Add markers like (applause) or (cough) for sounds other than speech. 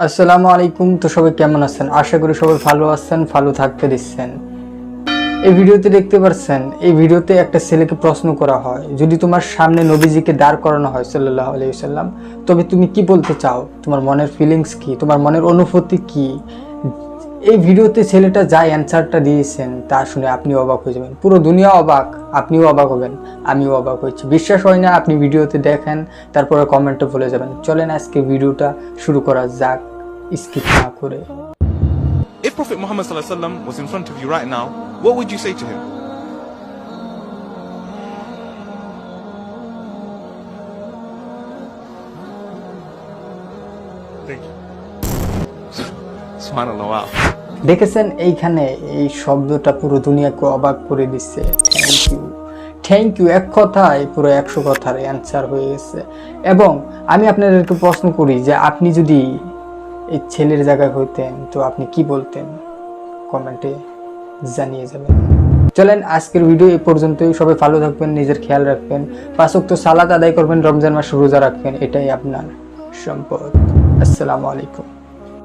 আসসালামু আলাইকুম। তো সবাই কেমন আছেন? আশা করি সবাই ভালো আছেন, ভালো থাকতে দিচ্ছেন। এই ভিডিওতে দেখতে পাচ্ছেন এই ভিডিওতে একটা ছেলেকে প্রশ্ন করা হয়, যদি তোমার সামনে নবীজিকে দাঁড় করানো হয় সাল্লাহ আলাইসাল্লাম তবে তুমি কি বলতে চাও? তোমার মনের ফিলিংস কি? তোমার মনের অনুভূতি কি? এই ভিডিওতে ছেলেটা যা অ্যান্সারটা দিয়েছেন তা শুনে আপনি অবাক হয়ে যাবেন পুরো দুনিয়া অবাক আপনিও অবাক হবেন আমিও অবাক হয়েছি বিশ্বাস হয় না আপনি ভিডিওতে দেখেন তারপরে কমেন্টে বলে যাবেন চলেন আজকে ভিডিওটা শুরু করা যাক স্কিপ না করে If Prophet Muhammad sallallahu alaihi wasallam was in front of you right now, what would you say to him? Thank you. (laughs) Subhanallah, wow. দেখেছেন এইখানে এই শব্দটা পুরো দুনিয়াকে অবাক করে দিচ্ছে। থ্যাংক ইউ থ্যাংক ইউ এক কথায় পুরো একশো কথার অ্যান্সার হয়ে গেছে। এবং আমি আপনাদেরকে প্রশ্ন করি যে আপনি যদি এই ছেলের জায়গায় হইতেন, তো আপনি কি বলতেন? কমেন্টে জানিয়ে যাবেন। চলেন আজকের ভিডিও এই পর্যন্তই। সবাই ভালো থাকবেন, নিজের খেয়াল রাখবেন। পাঁচক তো সালাত আদায় করবেন, রমজান মাস রোজা রাখবেন, এটাই আপনার সম্পদ। আসসালামু আলাইকুম।